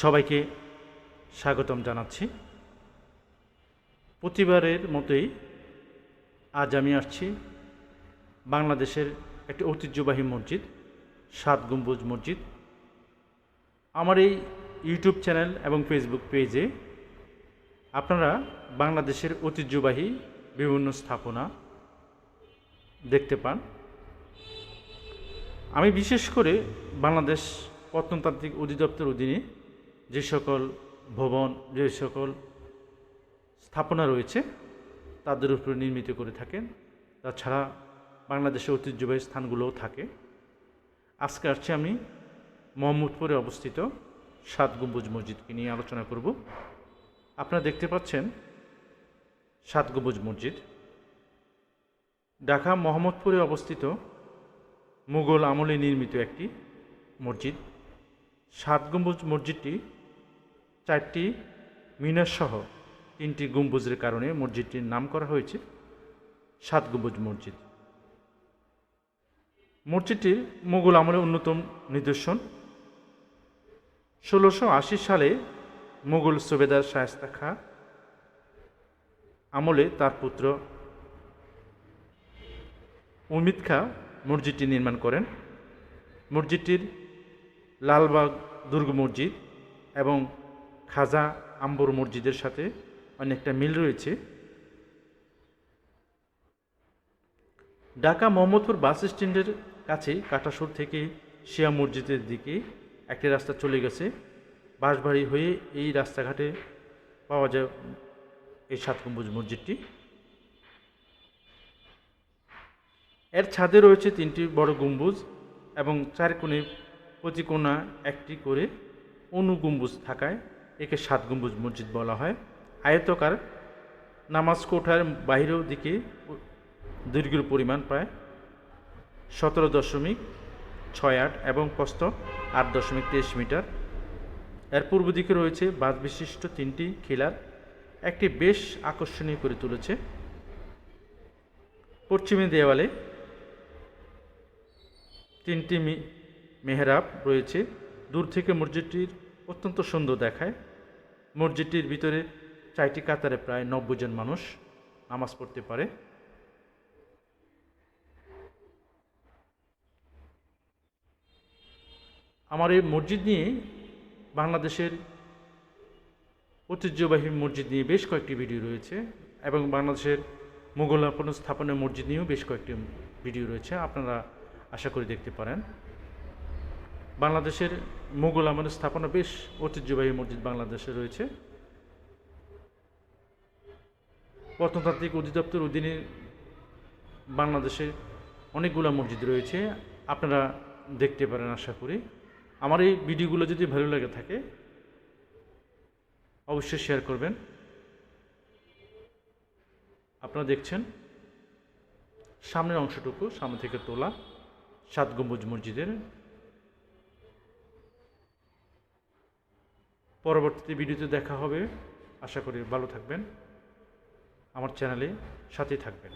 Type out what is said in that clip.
সবাইকে স্বাগতম জানাচ্ছি। প্রতিবারের মতোই আজ আমি আসছি বাংলাদেশের একটি ঐতিহ্যবাহী মসজিদ, সাত গম্বুজ মসজিদ। আমার এই ইউটিউব চ্যানেল এবং ফেসবুক পেজে আপনারা বাংলাদেশের ঐতিহ্যবাহী বিভিন্ন স্থাপনা দেখতে পান। আমি বিশেষ করে বাংলাদেশ প্রত্নতান্ত্রিক অধিদপ্তর অধীনে যে সকল ভবন, যে সকল স্থাপনা রয়েছে, তাদের উপরে নির্মিত করে থাকেন। তাছাড়া বাংলাদেশের ঐতিহ্যবাহী স্থানগুলোও থাকে। আজকে আসছি আমি মোহাম্মদপুরে অবস্থিত সাত গম্বুজ মসজিদকে নিয়ে আলোচনা করব। আপনারা দেখতে পাচ্ছেন সাত গম্বুজ মসজিদ। ঢাকা মোহাম্মদপুরে অবস্থিত মুঘল আমলে নির্মিত একটি মসজিদ। সাত গম্বুজ মসজিদটি চারটি মিনারসহ তিনটি গম্বুজের কারণে মসজিদটির নাম করা হয়েছে সাত গম্বুজ মসজিদ। মসজিদটির মুঘল আমলের অন্যতম নিদর্শন। ষোলোশো আশি সালে মোগল সুবেদার শায়স্তা খা আমলে তার পুত্র অমিত খা মসজিদটি নির্মাণ করেন। মসজিদটির লালবাগ দুর্গ মসজিদ এবং খাজা আম্বর মসজিদের সাথে অনেকটা মিল রয়েছে। ঢাকা মোহাম্মদপুর বাস স্ট্যান্ডের কাছে কাটাসুর থেকে শিয়া মসজিদের দিকে একটি রাস্তা চলে গেছে। বাঁশবাড়ি হয়ে এই রাস্তাঘাটে পাওয়া যায় এই সাত গম্বুজ মসজিদটি। এর ছাদে রয়েছে তিনটি বড় গম্বুজ এবং চার কোণে প্রতি কোণা একটি করে অনুগম্বুজ থাকায় একে সাত গম্বুজ মসজিদ বলা হয়। আয়তকার নামাজ কোঠার বাহিরের দিকে দৈর্ঘ্যের পরিমাণ প্রায় সতেরো দশমিক ছয় আট এবং প্রস্থ আট দশমিক তেইশ মিটার। এর পূর্ব দিকে রয়েছে বাঁধ বিশিষ্ট তিনটি খিলার, একটি বেশ আকর্ষণীয় করে তুলেছে। পশ্চিমে দেওয়ালে তিনটি মেহরাব রয়েছে। দূর থেকে মসজিদটির অত্যন্ত সুন্দর দেখায়। মসজিদটির ভিতরে চারটি কাতারে প্রায় নব্বই জন মানুষ নামাজ পড়তে পারে। আমার এই মসজিদ নিয়ে বাংলাদেশের ঐতিহ্যবাহী মসজিদ নিয়ে বেশ কয়েকটি ভিডিও রয়েছে এবং বাংলাদেশের মুঘল আপন স্থাপনের মসজিদ নিয়েও বেশ কয়েকটি ভিডিও রয়েছে। আপনারা আশা করি দেখতে পারেন। বাংলাদেশের মুঘল আমলের স্থাপনা বেশ ঐতিহ্যবাহী মসজিদ বাংলাদেশে রয়েছে। প্রত্নতান্ত্রিক অধিদপ্তর অধীনে বাংলাদেশে অনেকগুলো মসজিদ রয়েছে। আপনারা দেখতে পারেন, আশা করি। আমার এই ভিডিওগুলো যদি ভালো লাগে থাকে, অবশ্যই শেয়ার করবেন। আপনারা দেখছেন, সামনের অংশটুকু, সামনে থেকে তোলা সাত গম্বুজ মসজিদের পরবর্তীতে ভিডিওতে দেখা হবে। আশা করি ভালো থাকবেন। আমার চ্যানেলে সাথে থাকবেন।